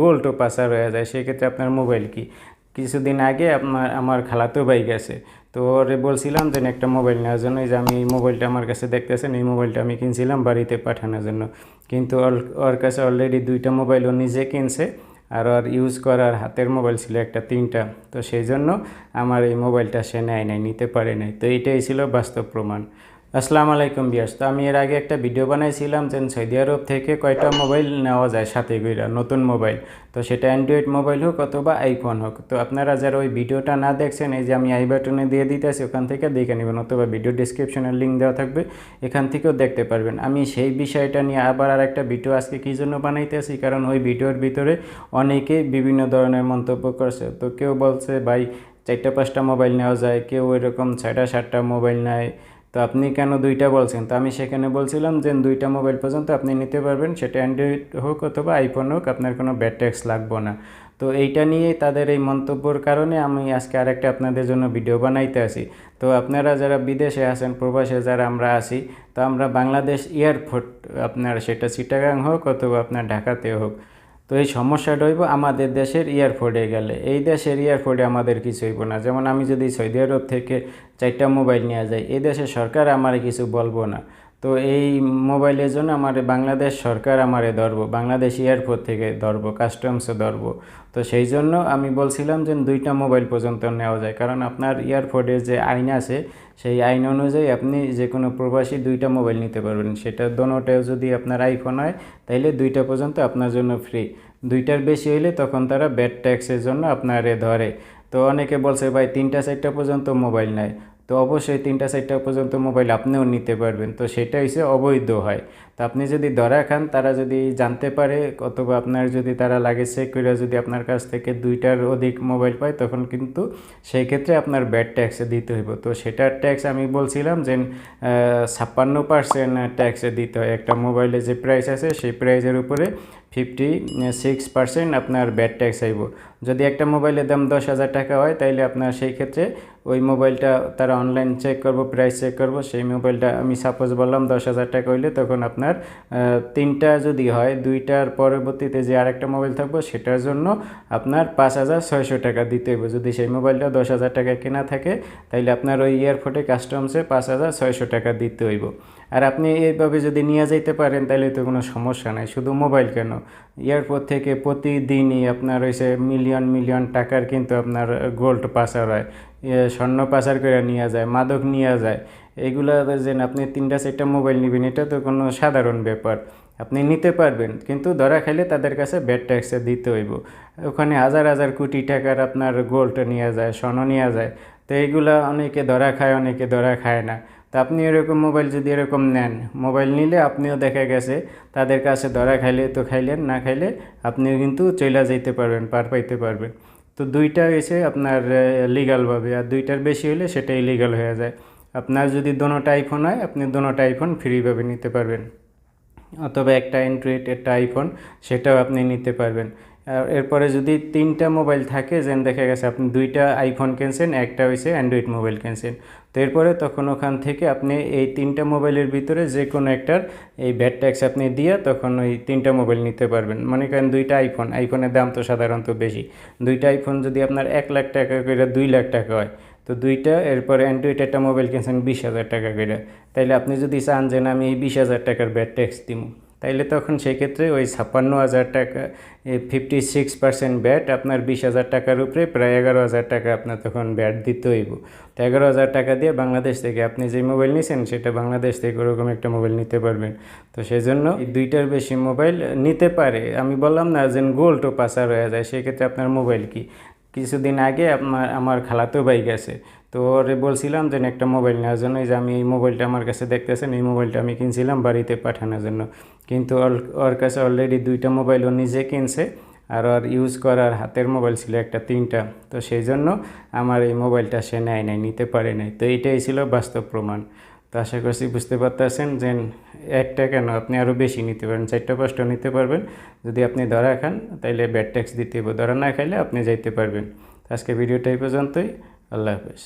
গোল্ডও পাচার হয়ে যায়, সেক্ষেত্রে আপনার মোবাইল কি? কিছুদিন আগে আপনার, আমার খালাতো ভাই গেছে, তো ওরে বলছিলাম যে একটা মোবাইল নেওয়ার জন্য যে আমি এই মোবাইলটা আমার কাছে দেখতেছেন, এই মোবাইলটা আমি কিনছিলাম বাড়িতে পাঠানোর জন্য। কিন্তু ওর ওর কাছে অলরেডি দুইটা মোবাইল ও নিজে কিনছে, আর ওর ইউজ করার হাতের মোবাইল ছিল একটা তিনটা। তো সেই জন্য আমার এই মোবাইলটা সে নেয় নাই, নিতে পারে নাই। তো এটাই ছিল বাস্তব প্রমাণ। আসসালামু আলাইকুম বিয়াস তো আমি এর আগে একটা ভিডিও বানাইছিলাম যে সৌদি আরব থেকে কয়টা মোবাইল নেওয়া যায় সাথে কইরা, নতুন মোবাইল। তো সেটা অ্যান্ড্রয়েড মোবাইল হোক অথবা আইফোন হোক। তো আপনারা যারা ওই ভিডিওটা না দেখছেন, এই যে আমি আই বাটনে দিয়ে দিতেছি, ওখান থেকে দেখে নেবেন অথবা ভিডিও ডিসক্রিপশনের লিঙ্ক দেওয়া থাকবে, এখান থেকেও দেখতে পারবেন। আমি সেই বিষয়টা নিয়ে আবার আর একটা ভিডিও আজকে কী জন্য বানাইতেছি, কারণ ওই ভিডিওর ভিতরে অনেকে বিভিন্ন ধরনের মন্তব্য করছে। তো কেউ বলছে, ভাই, চারটা পাঁচটা মোবাইল নেওয়া যায়, কেউ এরকম ছয়টা সাতটা মোবাইল নেয় তো আপনি কেন দুইটা বলছেন? তো আমি সেখানে বলছিলাম যে দুইটা মোবাইল পর্যন্ত আপনি নিতে পারবেন, সেটা অ্যান্ড্রয়েড হোক অথবা আইফোন হোক, আপনার কোনো ব্যাড ট্যাক্স লাগবে না। তো এইটা নিয়েই তাদের এই মন্তব্যর কারণে আমি আজকে আরেকটা আপনাদের জন্য ভিডিও বানাইতে আসি। তো আপনারা যারা বিদেশে আছেন, প্রবাসে যারা আমরা আসি তো আমরা বাংলাদেশ এয়ারপোর্ট, আপনার সেটা চিটাগাং হোক অথবা আপনার ঢাকাতে হোক তো এই সমস্যাটা হইব আমাদের দেশের এয়ারপোর্টে গেলে। এই দেশের এয়ারপোর্টে আমাদের কিছু হইব না। যেমন আমি যদি সৌদি আরব থেকে চারটা মোবাইল নিয়ে যাই, এই দেশের সরকার আমার কিছু বলব না। তো এই মোবাইলের জন্য আমার বাংলাদেশ সরকার আমারে ধরবো, বাংলাদেশ এয়ারপোর্ট থেকে ধরবো, কাস্টমসে ধরবো। তো সেই জন্য আমি বলছিলাম যে দুইটা মোবাইল পর্যন্ত নেওয়া যায়, কারণ আপনার এয়ারপোর্টে যে আইন আছে, সেই আইন অনুযায়ী আপনি যে কোনো প্রবাসী দুইটা মোবাইল নিতে পারবেন। সেটা দোনোটাও যদি আপনার আইফোন হয়, তাইলে দুইটা পর্যন্ত আপনার জন্য ফ্রি। দুইটার বেশি হইলে তখন তারা ব্যাড ট্যাক্সের জন্য আপনারে ধরে। তো অনেকে বলছে, ভাই, তিনটা, চারটা পর্যন্ত মোবাইল নেয় তো অবশ্যই তিনটা চারটা পর্যন্ত মোবাইল আপনিও নিতে পারবেন। তো সেটা হচ্ছে অবৈধ হয়। তো আপনি যদি ধরা খান, তারা যদি জানতে পারে, অথবা আপনার যদি তারা লাগে চেক করে যদি আপনার কাছ থেকে দুইটার অধিক মোবাইল পায়, তখন কিন্তু সেই ক্ষেত্রে আপনার ব্যাড ট্যাক্সে দিতে হইব। তো সেটার ট্যাক্স আমি বলছিলাম যে ছাপ্পান্ন পার্সেন্ট ট্যাক্সে দিতে হয়। একটা মোবাইলে যে প্রাইস আছে, সেই প্রাইসের উপরে ফিফটি সিক্স পার্সেন্ট আপনার ব্যাড ট্যাক্স আইব। যদি একটা মোবাইলের দাম দশ হাজার টাকা হয়, তাইলে আপনার সেই ক্ষেত্রে ওই মোবাইলটা তারা অনলাইন চেক করব প্রাইস চেক করব, সেই মোবাইলটা আমি সাপোজ বললাম দশ হাজার টাকা হইলে, তখন আপনার তিনটা যদি হয়, দুইটার পরবর্তীতে যে আরেকটা মোবাইল থাকব, সেটার জন্য আপনার পাঁচ হাজার ছয়শো টাকা দিতে হবে যদি সেই মোবাইলটা দশ হাজার টাকা কেনা থাকে তাহলে আপনার ওই এয়ারফোর্টে কাস্টমসে পাঁচ হাজার ছয়শো টাকা দিতে হইব। আর আপনি এইভাবে যদি নিয়ে যাইতে পারেন তাহলে তো কোনো সমস্যা নাই। শুধু মোবাইল কেন? এয়ারপোর্ট থেকে প্রতিদিনই আপনার হয়েছে মিলিয়ন মিলিয়ন টাকার কিন্তু আপনার গোল্ড পাচার হয়। স্বর্ণ পাচার করে নিয়ে যায়, মাদক নিয়ে যায়। এগুলো যে আপনি তিনটা, চারটা মোবাইল নেবেন, এটা তো কোনো সাধারণ ব্যাপার। আপনি নিতে পারবেন, কিন্তু ধরা খাইলে তাদের কাছে ব্যাড ট্যাক্সে দিতে হইব। ওখানে হাজার হাজার কোটি টাকার আপনার গোল্ড নিয়ে যায়, স্বর্ণ নিয়ে যায়। তো এইগুলো অনেকে ধরা খায়, অনেকে ধরা খায় না। তো আপনি এরকম মোবাইল যদি এরকম নেন, মোবাইল নিলে আপনিও দেখা গেছে তাদের কাছে ধরা খাইলে তো খাইলেন, না খাইলে আপনিও কিন্তু চলে যেতে পারবেন, পার পাইতে পারবেন। তো দুইটা এসে আপনার লিগালভাবে আর দুইটার বেশি হলে সেটা ইলিগাল হয়ে যায়। আপনার যদি দোনোটা আইফোন হয়, আপনি দোনোটা আইফোন ফ্রিভাবে নিতে পারবেন। অথবা একটা অ্যান্ড্রয়েড একটা আইফোন সেটাও আপনি নিতে পারবেন। এরপরে যদি তিনটা মোবাইল থাকে যেন দেখা গেছে আপনি দুইটা আইফোন কিনছেন, একটা হয়েছে অ্যান্ড্রয়েড মোবাইল কিনছেন। তো এরপরে তখন ওখান থেকে আপনি এই তিনটা মোবাইলের ভিতরে যে কোনো একটার এই ব্যাড ট্যাক্স আপনি দিয়ে তখন ওই তিনটা মোবাইল নিতে পারবেন। মনে করেন দুইটা আইফোন আইফোনের দাম তো সাধারণত বেশি। দুইটা আইফোন যদি আপনার এক লাখ টাকা করে দুই লাখ টাকা হয়, তো দুইটা, এরপরে অ্যান্ড্রয়েড একটা মোবাইল কিনছেন বিশ হাজার টাকা করে। তাইলে আপনি যদি চান যে না, আমি এই বিশ হাজার টাকার ব্যাড ট্যাক্স দিব তাইলে তখন সেক্ষেত্রে ওই ছাপ্পান্ন হাজার টাকা ফিফটি সিক্স পার্সেন্ট ব্যাট আপনার বিশ হাজার টাকার উপরে প্রায় এগারো হাজার টাকা আপনার তখন ব্যাট দিতে হইব। তো এগারো হাজার টাকা দিয়ে বাংলাদেশ থেকে আপনি যে মোবাইল নিয়েছেন সেটা বাংলাদেশ থেকে ওরকম একটা মোবাইল নিতে পারবেন। তো সেই জন্য দুইটার বেশি মোবাইল নিতে পারে। আমি বললাম না যে গোল্ডও পাচার হয়ে যায়, সেক্ষেত্রে আপনার মোবাইল কি? কিছুদিন আগে আপনার, আমার খালাতো ভাই গেছে। তো ওরে বলছিলাম যে একটা মোবাইল নেওয়ার জন্য যে আমি এই মোবাইলটা আমার কাছে দেখতেছেন, এই মোবাইলটা আমি কিনছিলাম বাড়িতে পাঠানোর জন্য। কিন্তু ওর কাছে অলরেডি দুইটা মোবাইল ও নিজে কিনছে, আর ওর ইউজ করার হাতের মোবাইল ছিল একটা তিনটা। তো সেই জন্য আমার এই মোবাইলটা সে নেয় নাই, নিতে পারে নাই। তো এটাই ছিল বাস্তব প্রমাণ। তো আশা করছি বুঝতে পারতেছেন যে একটা কেন আপনি আরও বেশি নিতে পারেন, চারটা পাঁচটা নিতে পারবেন। যদি আপনি ধরা খান, তাইলে ব্যাড ট্যাক্স দিতে হবে। ধরা না খাইলে আপনি যাইতে পারবেন। আজকে ভিডিওটা এই পর্যন্তই। আল্লাহ হাফেজ।